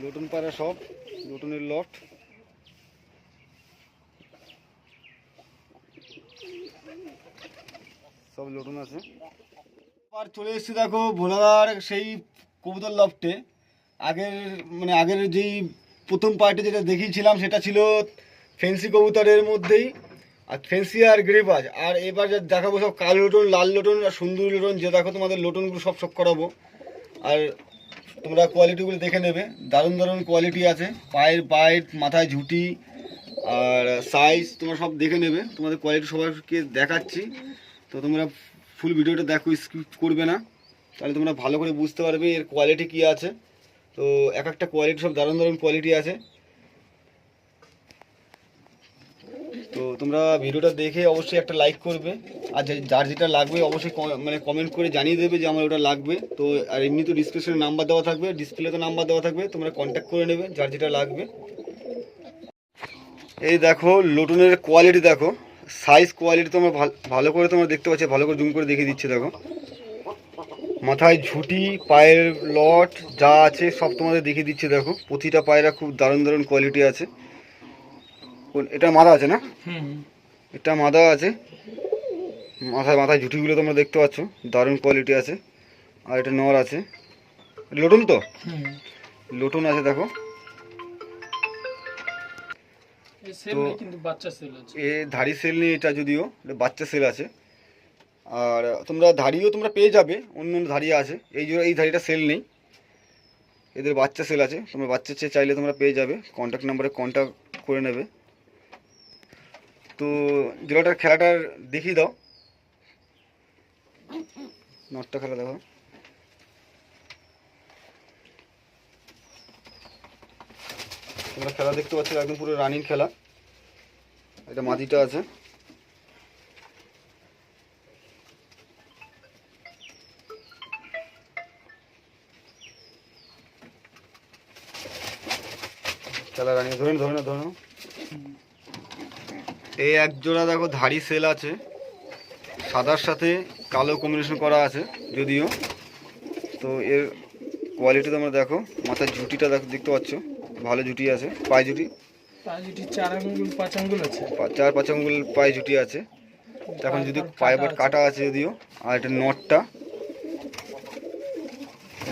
লটুন পাড়া সব, লটুনের লট। সব লটুন আছে। আর চলে এসেছি দেখো ভোলাদার সেই কবুতর লফটে। আগের মানে আগের যেই প্রথম পার্টি যেটা দেখিয়েছিলাম, সেটা ছিল ফেন্সি কবুতরের মধ্যেই। আর ফেন্সি আর গ্রেবাজ আর এবার যা দেখাবো সব কালো লোটন, লাল লোটন আর সুন্দর লোটন, যে দেখো তোমাদের লোটনগুলো সব সব করাবো। আর তোমরা কোয়ালিটিগুলো দেখে নেবে। দারুণ দারুণ কোয়ালিটি আছে। পায়ের পায়ের মাথায় ঝুঁটি, আর সাইজ তোমরা সব দেখে নেবে। তোমাদের কোয়ালিটি সবাইকে দেখাচ্ছি। তো তোমরা ফুল ভিডিওটা দেখো স্কিপ করবে না। তাহলে তোমরা ভালো করে বুঝতে পারবে এর কোয়ালিটি কী আছে। তো এক একটা কোয়ালিটি সব দারুণ দারুণ কোয়ালিটি আছে। তো তোমরা ভিডিওটা দেখে অবশ্যই একটা লাইক করবে। আর যার যেটা লাগবে অবশ্যই মানে কমেন্ট করে জানিয়ে দেবে যে আমার ওটা লাগবে। তো, আর এমনি তো ডিসক্রিপশনে নাম্বার দেওয়া থাকবে ডিসপ্লেতে নাম্বার দেওয়া থাকবে, তোমরা কন্ট্যাক্ট করে নেবে যার যেটা লাগবে। এই দেখো, লোটনের কোয়ালিটি দেখো। সাইজ কোয়ালিটি তোমরা ভাল- করে তোমরা দেখতে পাচ্ছ, ভালো করে জুম করে দেখিয়ে দিচ্ছে, দেখো। মাথায় ঝুঁটি, পায়ের লট যা আছে সব তোমাদের দেখিয়ে দিচ্ছে, দেখো। প্রতিটা পায়রা খুব দারুণ দারুণ কোয়ালিটি আছে। এটা মাদা আছে না? হুম। এটা মাদা আছে। মাথায় মাথায় ঝুঁটিগুলো তোমরা দেখতে পাচ্ছ। দারুণ কোয়ালিটি আছে। আর এটা নর আছে। লোটন তো? হুম। লোটন আছে দেখো। তো- বাচ্চা সেল এ ধাড়ি সেল নেই এটা যদিও এটা বাচ্চা সেল আছে। আর তোমরা ধাড়িও তোমরা পেয়ে যাবে। অন্য অন্য ধাড়ি আছে। এই যে এই ধাড়িটা সেল নেই। এদের বাচ্চা সেল আছে। তোমরা বাচ্চা চেয়ে চাইলে তোমরা পেয়ে যাবে। কন্ট্যাক্ট নাম্বারে কন্ট্যাক্ট করে নেবে। তো জেলাটার খেলাটার দেখিয়ে দাও। নটটা খেলা দেখো। তোমরা খেলা দেখতে পাচ্ছ, একদম পুরো রানিং খেলা। এটা মাটিটা আছে। খেলা রানিং ধরে ধরে ধরে। এই এক জোড়া দেখো ধাড়ি সেল আছে। সাদার সাথে কালো কম্বিনেশন করা আছে যদিও। তো এর কোয়ালিটি তোমরা দেখো মাথার ঝুঁটিটা দেখো দেখতে পাচ্ছ? ভালো ঝুঁটি আছে পায়ে ঝুঁটি। চার পাঁচ আঙ্গুল পায়ে ঝুঁটি আছে। তো এখন যদি পায়ে বাট কাটা আছে। যদিও আর এটা নটটা।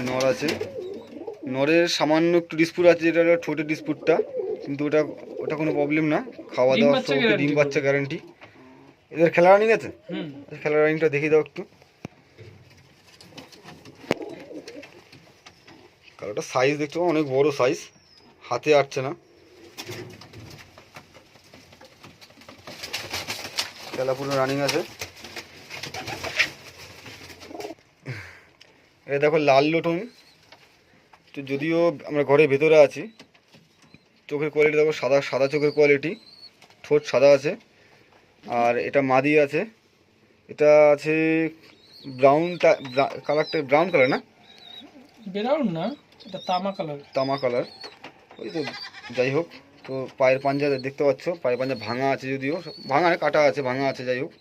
নর আছে। নরের সামান্য একটু ডিসপুট আছে যেটা হলো ঠোঁটের ডিসপুটটা কিন্তু ওটা ওটা কোনো প্রবলেম না। খাওয়া দাওয়া ডিম। বাচ্চা গ্যারান্টি এদের খেলা রানিং আছে? হুম। খেলা রানিংটা দেখিয়ে দাও একটু। কালোটা সাইজ দেখছ অনেক বড় সাইজ হাতে আটছে না। খেলা পুরো রানিং আছে। এই দেখো লাল লোটন। তো যদিও আমরা ঘরের ভেতরে আছি চোখের কোয়ালিটি দেখো সাদা সাদা চোখের কোয়ালিটি ঠোঁট সাদা আছে। আর এটা মাদি আছে। এটা আছে ব্রাউনটা কালারটা ব্রাউন কালার না? বেরাউন না এটা তামা কালার তামা কালার ওই তো যাই হোক তো পায়ের পাঞ্জা দেখতে পাচ্ছ পায়ের পাঞ্জা ভাঙা আছে যদিও ভাঙা কাটা আছে ভাঙা আছে যাই হোক।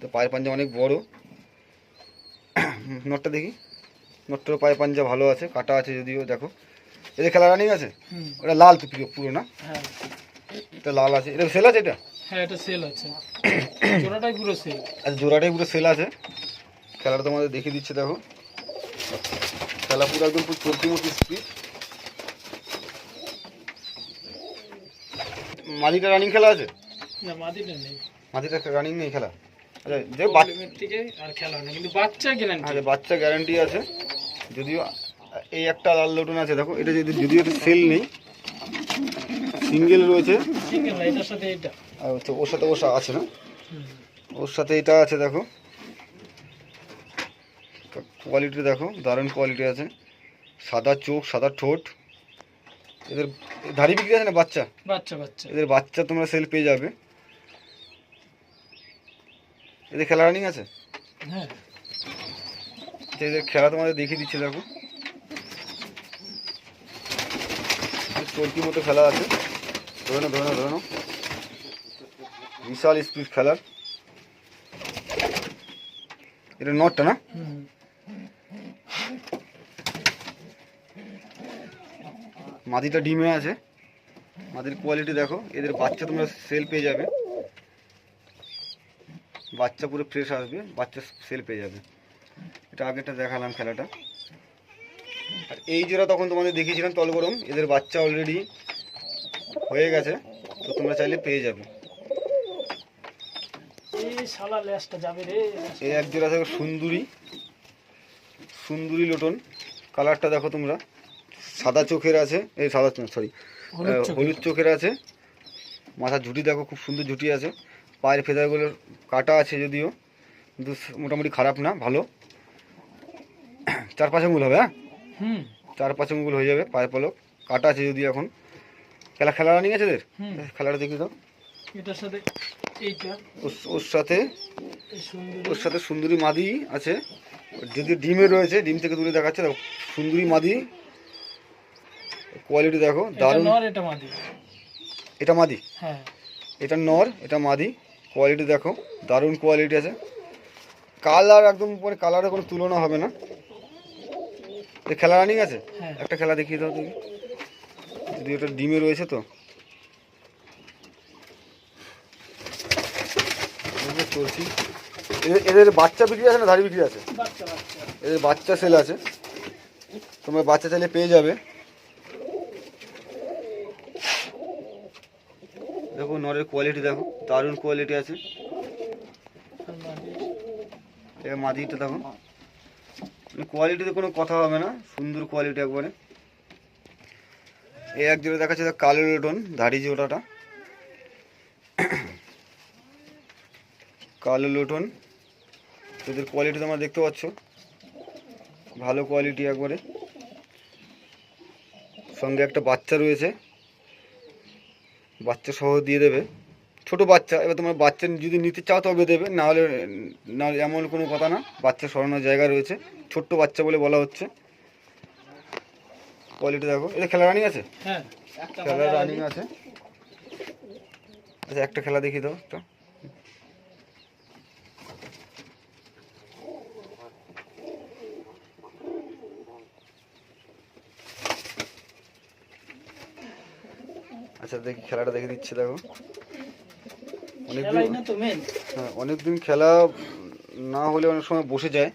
তো পায়ের পাঞ্জা অনেক বড়। নটটা দেখি। নটটার পায়ের পাঞ্জা ভালো আছে কাটা আছে যদিও দেখো। এদের খেলা রানিং আছে? ওটা লাল তো পুরো না? হ্যাঁ। এটা লাল আছে। এটা সেল আছে এটা? হ্যাঁ এটা সেল আছে। জোড়াটাই পুরো সেল আচ্ছা জোড়াটাই পুরো সেল আছে। খেলাটা তোমাদের দেখিয়ে দিচ্ছে দেখো। খেলা পুরো একদম পুরো চলতি মতো স্পিড মাঝিটা রানিং খেলা আছে? না মাদিটা নেই। মাঝিটা রানিং নেই খেলা? আচ্ছা যে বাচ্চা থেকে আর খেলা হয় না কিন্তু বাচ্চা গ্যারান্টি আচ্ছা বাচ্চা গ্যারান্টি আছে। যদিও এই একটা লাল লটন আছে দেখো এটা যদি যদিও এটা সেল নেই সিঙ্গেল রয়েছে। ওর সাথে ওর আছে না? ওর সাথে এটা আছে দেখো। কোয়ালিটি দেখো দারুণ কোয়ালিটি আছে। সাদা চোখ সাদা ঠোঁট। এদের ধাড়ি বিক্রি আছে না বাচ্চা? বাচ্চা বাচ্চা। এদের বাচ্চা তোমরা সেল পেয়ে যাবে। এদের খেলা রানিং আছে? হ্যাঁ। এদের খেলা তোমাদের দেখিয়ে দিচ্ছে দেখো। চলতি মতো খেলা আছে। ধরে নাও ধরে নাও বিশাল স্পিড খেলার। এটা নটটা না? মাদিটা ডিমে আছে। মাদির কোয়ালিটি দেখো। এদের বাচ্চা তোমরা সেল পেয়ে যাবে। বাচ্চা পুরো ফ্রেশ আসবে। বাচ্চা সেল পেয়ে যাবে। এটা আগেটা দেখালাম খেলাটা। আর এই জোড়া তখন তোমাদের দেখিয়েছিলাম তলগরম এদের বাচ্চা অলরেডি হয়ে গেছে তো তোমরা চাইলে পেয়ে যাবে। এই এক জোড়া দেখো সুন্দরী সুন্দরী লোটন কালারটা দেখো তোমরা সাদা চোখের আছে এই সাদা সরি হলুদ চোখের। আছে মাথার ঝুটি দেখো খুব সুন্দর ঝুটি আছে পায়ের ফেদারগুলোর কাটা আছে যদিও কিন্তু মোটামুটি খারাপ না ভালো। চার পাঁচ আঙুল হবে হ্যাঁ? হুম। চার পাঁচ আঙুল হয়ে যাবে পায়ে পলক। কাটা আছে যদি এখন। খেলা খেলা রানিং আছে এদের? খেলাটা দেখি তো এটার সাথে এইটা। ওর- সাথে ওর সাথে সুন্দরী মাদি আছে। যদি ডিমে রয়েছে ডিম থেকে দূরে দেখাচ্ছে দেখো সুন্দরী মাদি। কোয়ালিটি দেখো দারুণ। এটা মাদি। এটা মাদি? হ্যাঁ। এটা নর এটা মাদি। কোয়ালিটি দেখো দারুণ কোয়ালিটি আছে। কালার একদম পরে কালারের কোনো তুলনা হবে না। খেলা রানিং আছে? হ্যাঁ। একটা খেলা দেখিয়ে দাও তুমি। যদি ওটা ডিমে রয়েছে তো। চলছি। এদের- বাচ্চা বিক্রি আছে না ধাড়ি বিক্রি আছে? এদের বাচ্চা সেল আছে। তোমরা বাচ্চা চাইলে পেয়ে যাবে। দেখো নরের কোয়ালিটি দেখো। দারুণ কোয়ালিটি আছে। মাদিটা দেখো। কোয়ালিটিতে কোনো কথা হবে না, সুন্দর কোয়ালিটি একবারে। এই এক জোড়া দেখাচ্ছে দেখো কালো লোটন ধাড়ি জোড়াটা কালো লোটন, এদের কোয়ালিটি তোমরা দেখতে পাচ্ছ। ভালো কোয়ালিটি একবারে। সঙ্গে একটা বাচ্চা রয়েছে। বাচ্চা সহ দিয়ে দেবে। ছোট বাচ্চা, এবার তোমার বাচ্চা যদি নিতে চাও তবে দেবে না হলে না এমন কোনো কথা না। বাচ্চা সরানোর জায়গা রয়েছে। ছোট্ট বাচ্চা বলে বলা হচ্ছে। কোয়ালিটি দেখো। এটা খেলা রানিং আছে? হ্যাঁ। একটা খেলা রানিং আছে। আচ্ছা একটা খেলা দেখিয়ে দাও একটা। আচ্ছা দেখি খেলাটা দেখে দিচ্ছে দেখো। অনেক খেলাই না তো মেন হ্যাঁ অনেকদিন খেলা না হলে অনেক সময় বসে যায়।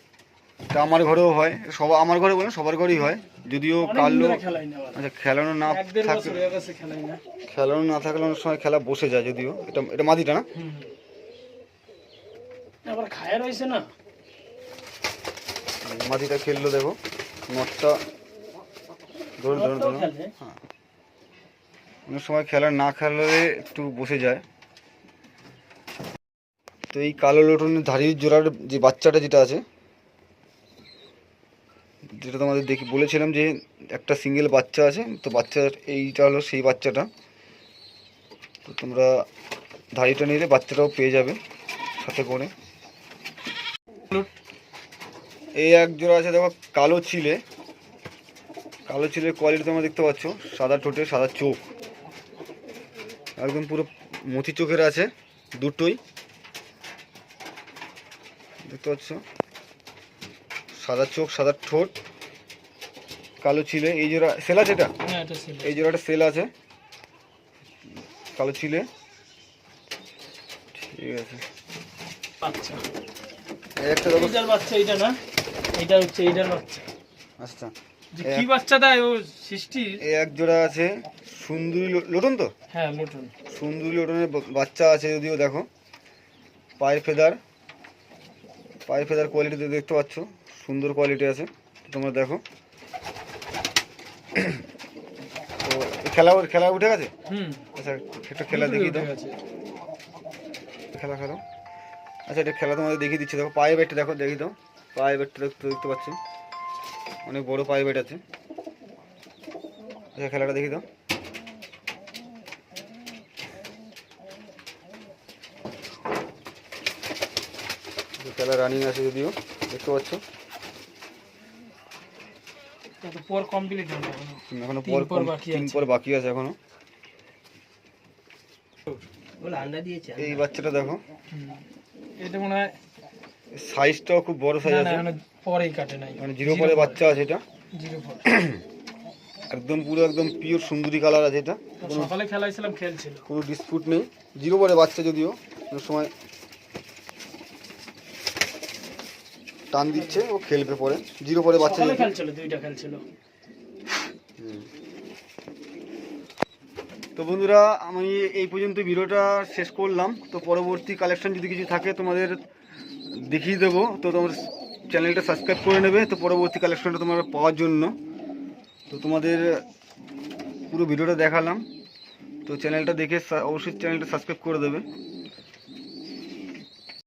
তা আমার ঘরেও হয়। সব আমার ঘরে বলে সবার ঘরেই হয়। যদিও কালো। আচ্ছা খেলানো না থাকলে খেলানো না থাকলে অনেক সময় খেলা বসে যায় যদিও। এটা এটা মাদিটা না? আবার খায়া রয়েছে না? মাদিটা খেললো দেখো। নটটা ধরুন ধরুন ধরুন হ্যাঁ। অনেক সময় খেলা না খেললে একটু বসে যায়। তো এই কালো লোটনের ধাড়ির জোড়ার যে বাচ্চাটা যেটা আছে যেটা তোমাদের দেখি বলেছিলাম যে একটা সিঙ্গেল বাচ্চা আছে, তো বাচ্চার এইটা হলো সেই বাচ্চাটা। তো তোমরা ধাড়িটা নিলে বাচ্চাটাও পেয়ে যাবে সাথে করে। এই এক জোড়া আছে, দেখো, কালো চিলে কালো চিলের কোয়ালিটি তোমরা দেখতে পাচ্ছ, সাদা ঠোঁটে, সাদা চোখ। একদম পুরো মতি চোখের আছে দুটোই। দেখতে পাচ্ছ? সাদা চোখ, সাদা ঠোঁট। কালো ছিলে এই জোড়া সেল আছে এটা? হ্যাঁ এই জোড়াটা সেল আছে। কালো ছিলে। ঠিক আছে। এই একটা এইটার বাচ্চা এইটা না? এইটা হচ্ছে এইটার বাচ্চা। আচ্ছা। কি বাচ্চা দেয় ও সৃষ্টি এই এক জোড়া আছে সুন্দরী লোটন তো? হ্যাঁ লুটুন। সুন্দরী লোটনের বাচ্চা আছে যদিও দেখো। পায়ের ফেদার। পায়ের ফেদার কোয়ালিটি দেখতে পাচ্ছ। সুন্দর কোয়ালিটি আছে। তোমরা দেখো। তো খেলা খেলা উঠে গেছে? হুম। আচ্ছা একটা খেলা দেখিয়ে দাও। খেলা খেলো। আচ্ছা এটা খেলা তোমাদের দেখিয়ে দিচ্ছি। দেখো পায়ে বেটটা দেখো দেখি দাও। পায়ে বেটটা দেখতে পাচ্ছ। অনেক বড় পায়ে বেট আছে। আচ্ছা খেলাটা দেখি দাও। খেলা রানিং আছে যদিও দেখতে পাচ্ছ। পর কমপ্লিট হলো এখনও। এখনও পর পর বাকি আছে। পর বাকি আছে এখনও। এই বাচ্চাটা দেখো। এটা মনে হয় সাইজটাও খুব বড় সাইজ না না আছে। এখনও পরেই কাটে নাই। মানে জিরো পরে। বাচ্চা আছে এটা। জিরো পর। একদম পুরো একদম পিওর সুন্দরী কালার আছে এটা। কোনো সকালে খেলাইছিলাম খেলছিল। কোনো ডিসপুট নেই। জিরো পরে বাচ্চা যদিও সময় টান দিচ্ছে ও খেলবে পরে। জিরো পরে বাচ্চা। খেলছিল দুইটা খেলছিল। তো বন্ধুরা আমি এই পর্যন্ত ভিডিওটা শেষ করলাম। তো পরবর্তী কালেকশন যদি কিছু থাকে তোমাদের দেখিয়ে দেবো। তো তোমার চ্যানেলটা সাবস্ক্রাইব করে নেবে। তো পরবর্তী কালেকশনটা তোমার পাওয়ার জন্য। তো তোমাদের পুরো ভিডিওটা দেখালাম। তো চ্যানেলটা দেখে অবশ্যই চ্যানেলটা সাবস্ক্রাইব করে দেবে।